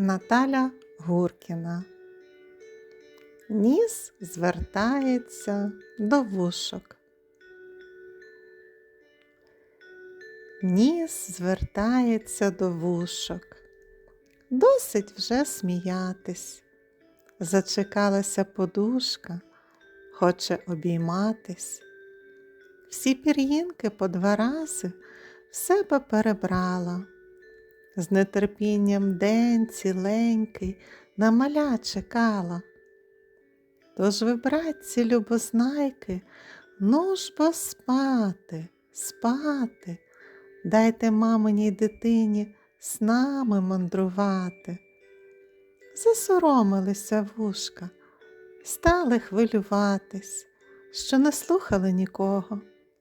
Наталя Гуркіна. Ніс звертається до вушок. Ніс звертається до вушок. Досить вже сміятись. Зачекалася подушка, хоче обійматись. Всі пір'їнки по два рази в себе перебрала. З нетерпінням день ціленький на маля чекала. Тож ви, братці, любознайки, ну ж бо спати, спати, дайте маминій дитині з нами мандрувати. Засоромилися вушка, стали хвилюватись, що не слухали нікого,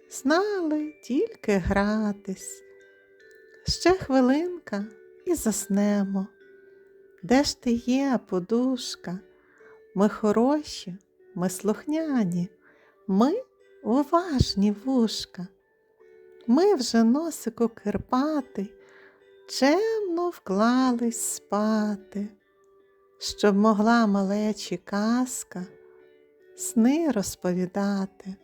знали тільки гратись. Ще хвилинка і заснемо. Де ж ти є, подушка? Ми хороші, ми слухняні, ми уважні вушка. Ми вже носику кирпатий, чемно вклались спати, щоб могла малечі казка сни розповідати.